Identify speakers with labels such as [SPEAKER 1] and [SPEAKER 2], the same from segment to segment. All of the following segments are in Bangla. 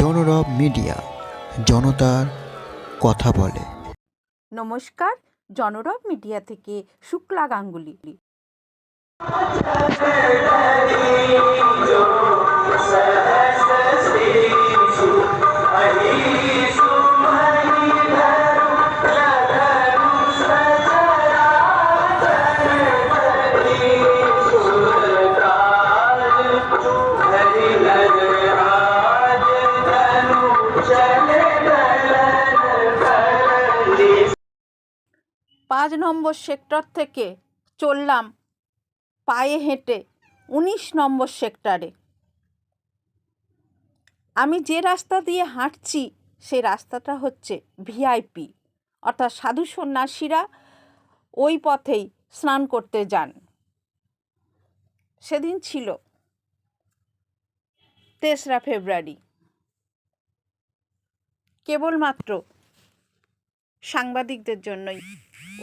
[SPEAKER 1] জনরব মিডিয়া জনতার কথা বলে নমস্কার জনরব মিডিয়া থেকে শুক্লা গাঙ্গুলি পাঁচ নম্বর সেক্টর থেকে চললাম পায়ে হেঁটে উনিশ নম্বর সেক্টরে আমি যে রাস্তা দিয়ে হাঁটছি সে রাস্তাটা হচ্ছে ভিআইপি অর্থাৎ সাধু সন্ন্যাসীরা ওই পথেই স্নান করতে যান সেদিন ছিল তেসরা ফেব্রুয়ারি কেবলমাত্র সাংবাদিকদের জন্যই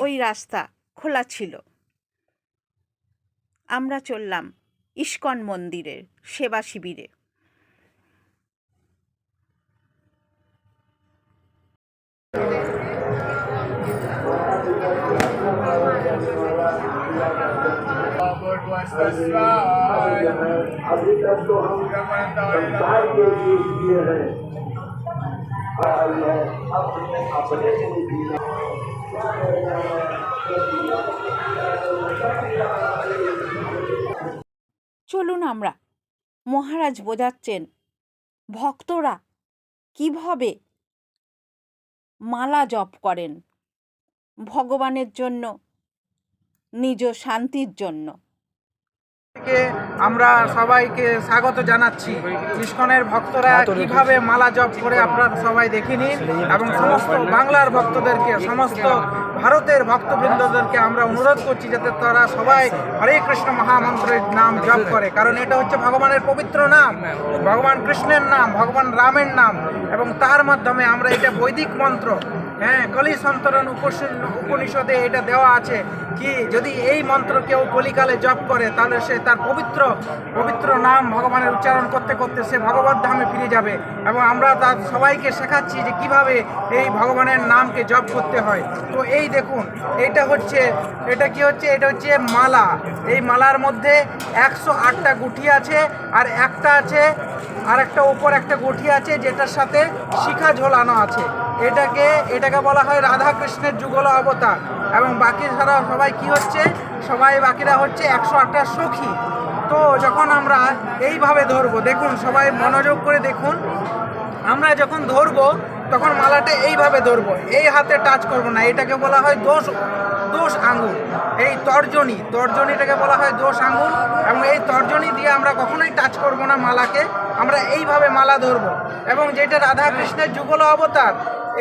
[SPEAKER 1] ওই রাস্তা খোলা ছিল আমরা চললাম ইস্কন মন্দিরের সেবা শিবিরে চলুন আমরা মহারাজ বোঝাচ্ছেন ভক্তরা কিভাবে মালা জপ করেন ভগবানের জন্য নিজ শান্তির জন্য
[SPEAKER 2] আমরা সবাইকে স্বাগত জানাচ্ছি ইস্কনের ভক্তরা কিভাবে মালা জপ করে আপনারা সবাই দেখে নিন এবং সমস্ত বাংলার ভক্তদেরকে সমস্ত ভারতের ভক্তবৃন্দদেরকে আমরা অনুরোধ করছি যাতে তারা সবাই হরে কৃষ্ণ মহামন্ত্রের নাম জপ করে কারণ এটা হচ্ছে ভগবানের পবিত্র নাম ভগবান কৃষ্ণের নাম ভগবান রামের নাম এবং তার মাধ্যমে আমরা এটা বৈদিক মন্ত্র হ্যাঁ কলি সন্তরণ উপনিষদে এটা দেওয়া আছে কি যদি এই মন্ত্র কেউ কলিকালে জপ করে তাহলে সে তার পবিত্র পবিত্র নাম ভগবানের উচ্চারণ করতে করতে সে ভগবত ধামে ফিরে যাবে এবং আমরা তার সবাইকে শেখাচ্ছি যে কিভাবে এই ভগবানের নামকে জপ করতে হয় তো এই দেখুন এটা হচ্ছে এটা কি হচ্ছে এটা হচ্ছে মালা এই মালার মধ্যে একশো আটটা গুটি আছে আর একটা আছে আর একটা ওপর একটা গুটি আছে যেটার সাথে শিখা ঝোলানো আছে এটাকে এটাকে বলা হয় রাধা কৃষ্ণের যুগল অবতার এবং বাকি ছাড়া সবাই কি হচ্ছে সবাই বাকিরা হচ্ছে একশো আটটা সখী তো যখন আমরা এইভাবে ধরবো দেখুন সবাই মনোযোগ করে দেখুন আমরা যখন ধরবো তখন মালাটা এইভাবে ধরবো এই হাতে টাচ করব না এটাকে বলা হয় দোষ দোষ আঙুল এই তর্জনী তর্জনীটাকে বলা হয় দোষ আঙুল এবং এই তর্জনী দিয়ে আমরা কখনোই টাচ করব না মালাকে আমরা এইভাবে মালা ধরব এবং যেটা রাধা কৃষ্ণের যুগল অবতার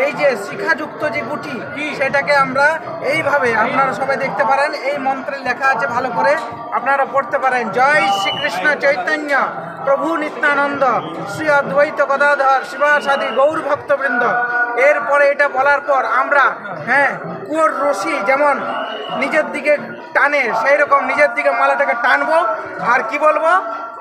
[SPEAKER 2] এই যে শিখাযুক্ত যে গুটি সেটাকে আমরা এইভাবে আপনারা সবাই দেখতে পারেন এই মন্ত্রে লেখা আছে ভালো করে আপনারা পড়তে পারেন জয় শ্রীকৃষ্ণ চৈতন্য প্রভু নিত্যানন্দ শ্রী অদ্বৈত গদাধর শিবাসাদি গৌর ভক্তবৃন্দ এরপরে এটা বলার পর আমরা হ্যাঁ কুয়োর রশি যেমন নিজের দিকে টানে সেই রকম নিজের দিকে মালাটাকে টানবো আর কি বলবো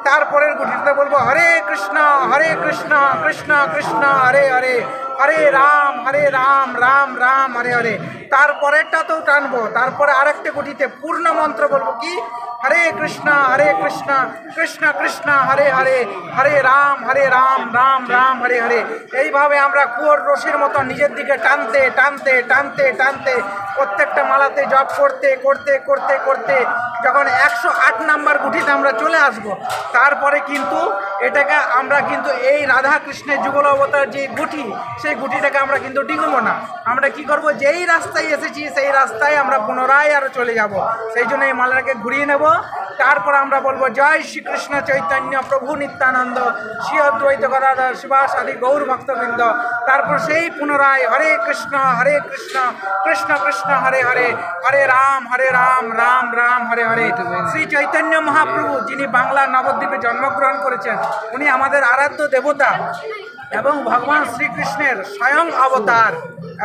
[SPEAKER 2] তারপরের গুটিটা বলবো হরে কৃষ্ণ হরে কৃষ্ণ কৃষ্ণ কৃষ্ণ হরে হরে হরে রাম হরে রাম রাম রাম হরে হরে তারপরেরটাতেও টানবো তারপরে আরেকটা গুটিতে পূর্ণ মন্ত্র বলবো কি হরে কৃষ্ণ হরে কৃষ্ণ কৃষ্ণ কৃষ্ণ হরে হরে হরে রাম হরে রাম রাম রাম হরে হরে এইভাবে আমরা কুয়োর রশির মতো নিজের দিকে টানতে টানতে টানতে টানতে প্রত্যেকটা মালাতে জব করতে করতে করতে করতে যখন একশো আট নাম্বার গুটিতে আমরা চলে আসব তারপরে কিন্তু এটাকে আমরা কিন্তু এই রাধা কৃষ্ণের যুগল অবতার যে গুটি সেই গুটিটাকে আমরা কিন্তু ডিঙব না আমরা কি করব যেই রাস্তায় এসেছি সেই রাস্তায় আমরা পুনরায় আরও চলে যাব সেই জন্য এই মালাটাকে ঘুরিয়ে নেব তারপর আমরা বলবো জয় শ্রীকৃষ্ণ চৈতন্য প্রভু নিত্যানন্দ শ্রী অদ্বৈত গদাধর সুভাষ আদি গৌর ভক্তবৃন্দ তারপর সেই পুনরায় হরে কৃষ্ণ হরে কৃষ্ণ কৃষ্ণ কৃষ্ণ হরে হরে হরে রাম হরে রাম রাম রাম হরে হরে শ্রী চৈতন্য মহাপ্রভু যিনি বাংলা নবদ্বীপে জন্মগ্রহণ করেছেন উনি আমাদের আরাধ্য দেবতা এবং ভগবান শ্রীকৃষ্ণের স্বয়ং অবতার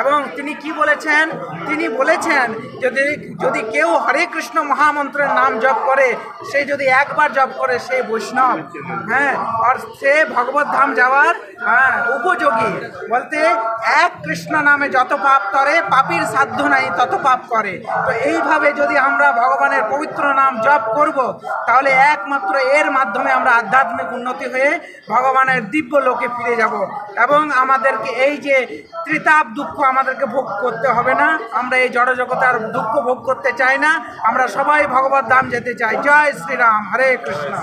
[SPEAKER 2] এবং তিনি কি বলেছেন তিনি বলেছেন যদি যদি কেউ হরে কৃষ্ণ মহামন্ত্রের নাম জপ করে সে যদি একবার জপ করে সে বৈষ্ণব হ্যাঁ আর সে ভগবত ধাম যাওয়ার হ্যাঁ উপযোগী বলতে এক কৃষ্ণ নামে যত পাপ করে পাপির সাধ্য নাই তত পাপ করে তো এইভাবে যদি আমরা ভগবানের পবিত্র নাম জপ করব তাহলে একমাত্র এর মাধ্যমে আমরা আধ্যাত্মিক উন্নতি হয়ে ভগবানের দিব্য লোকে ফিরে যাব পাবো এবং আমাদেরকে এই যে ত্রিতাপ দুঃখ আমাদেরকে ভোগ করতে হবে না আমরা এই জড়জগতে আর দুঃখ ভোগ করতে চাই না আমরা সবাই ভগবত ধাম যেতে চাই জয় শ্রীরাম হরে কৃষ্ণ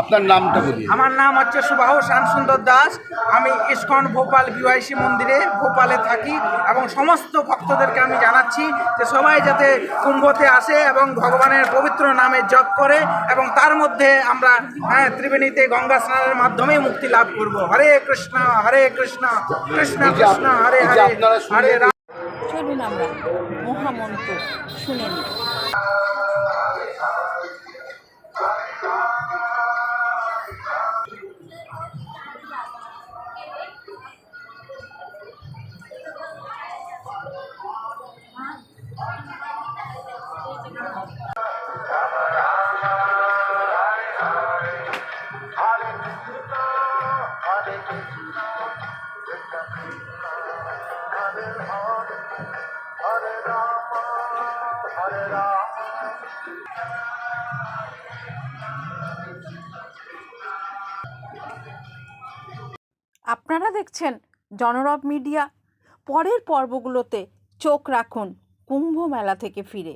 [SPEAKER 2] আপনার নামটা বলি আমার নাম হচ্ছে সুবাহ শ্যামসুন্দর দাস আমি ইস্কন ভোপাল বিওয়াইসি মন্দিরে ভোপালে থাকি এবং সমস্ত ভক্তদেরকে আমি জানাচ্ছি যে সবাই যাতে কুম্ভতে আসে এবং ভগবানের পবিত্র নামে জপ করে এবং তার মধ্যে আমরা হ্যাঁ ত্রিবেণীতে গঙ্গা স্নানের মাধ্যমে মুক্তি লাভ করব হরে কৃষ্ণ হরে কৃষ্ণ কৃষ্ণ কৃষ্ণ হরে হরে হরে রাম
[SPEAKER 1] চলুন আমরা মহামন্ত্র শুনে নিই আপনারা দেখছেন জনরব মিডিয়া পরের পর্বগুলোতে চোখ রাখুন কুম্ভ মেলা থেকে ফিরে